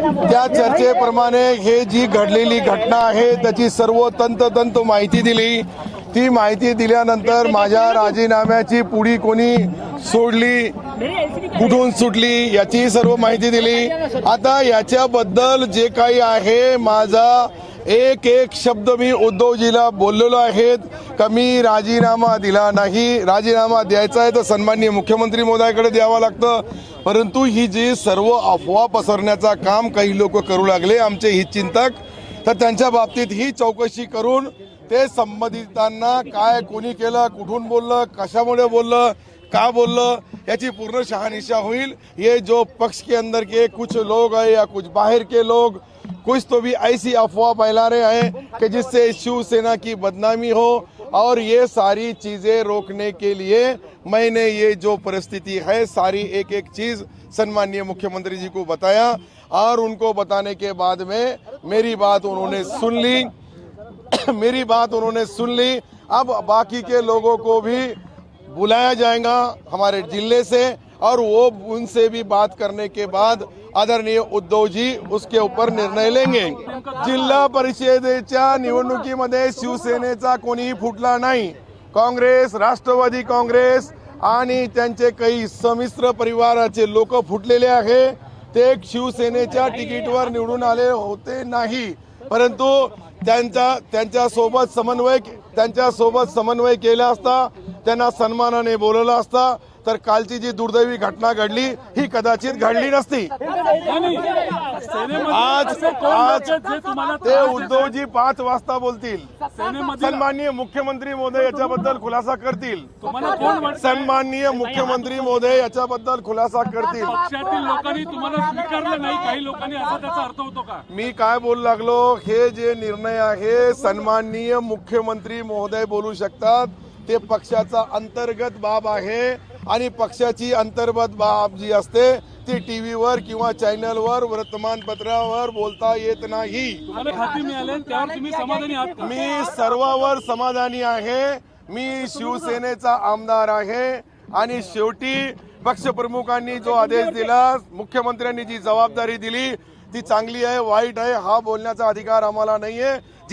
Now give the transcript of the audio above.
त्या चर्चेप्रमाणे हे जी घडलेली घटना आहे त्याची सर्व तंतोतंत माहिती दिली. ती माहिती दिल्यानंतर माझ्या राजीनाम्याची पुढी कोणी सोडली कुठून सुटली याची सर्व माहिती दिली. आता याच्याबद्दल जे काही आहे माझा एक एक शब्द मी उद्धवजीला बोललेलो आहेत. का मी राजीनामा दिला नाही. राजीनामा द्यायचा आहे तर सन्माननीय मुख्यमंत्री महोदयाकडे द्यावा लागतं. परंतु ही जी सर्व अफवा पसरण्याचा काम काही लोक करू लागले आमचे हितचिंतक तर त्यांच्या बाबतीत ही चौकशी करून ते संबंधितांना काय कोणी केलं कुठून बोललं कशामुळे बोललं का बोललं याची पूर्ण शहानिशा होईल. ये जो पक्ष के अंदर के कुछ लोग है या कुछ बाहेर के लोग कुछ तो भी ऐसी अफवाह फैला रहे हैं कि जिससे शिवसेना की बदनामी हो और ये सारी चीज़ें रोकने के लिए मैंने ये जो परिस्थिति है, सारी एक एक चीज़ सन्माननीय मुख्यमंत्री जी को बताया और उनको बताने के बाद में मेरी बात उन्होंने सुन ली। मेरी बात उन्होंने सुन ली। अब बाकी के लोगों को भी बुलाया जाएगा हमारे ज़िले से। और वो उनसे भी बात करने के बाद आदरणीय उद्धव जी उसके ऊपर निर्णय लेंगे। जिल्हा परिषदेच्या निवडणुकीमध्ये शिवसेनेचा कोणीही फुटला नाही. काँग्रेस राष्ट्रवादी काँग्रेस आणि त्यांचे काही समिश्र परिवाराचे लोक फुटलेले आहे. ते शिवसेनेच्या तिकीटवर निवडून आले होते नाही. परंतु त्यांचा त्यांच्यासोबत समन्वय त्यांच्यासोबत समन्वय केला असता त्यांना सन्मानाने बोलवलं असता तर कालची जी दुर्दैवी घटना घडली ही कदाचित घडली नसती. आज आज ते उद्धवजी पाच वाजता बोलतील. सन्माननीय मुख्यमंत्री महोदय याच्याबद्दल खुलासा करतील. सन्माननीय मुख्यमंत्री महोदय याच्याबद्दल खुलासा करतील. पक्षातील लोकांनी तुम्हाला स्वीकारलं नाही? काही लोकांनी असा त्याचा अर्थ होतो का? मी काय बोलू लागलो? हे जे निर्णय आहे सन्माननीय मुख्यमंत्री महोदय बोलू शकतात. ते पक्षाचा अंतर्गत बाब आहे. आणि पक्षाची अंतर्गत बाब जी असते ती टीव्हीवर किंवा चॅनलवर वर्तमानपत्रावर बोलता येत नाही. मी सर्वावर समाधानी आहे. मी शिवसेनेचा आमदार आहे. आणि शेवटी पक्षप्रमुखांनी जो आदेश दिला मुख्यमंत्र्यांनी जी जबाबदारी दिली ती चांगली आहे वाईट आहे हा बोलण्याचा अधिकार आम्हाला नाहीये.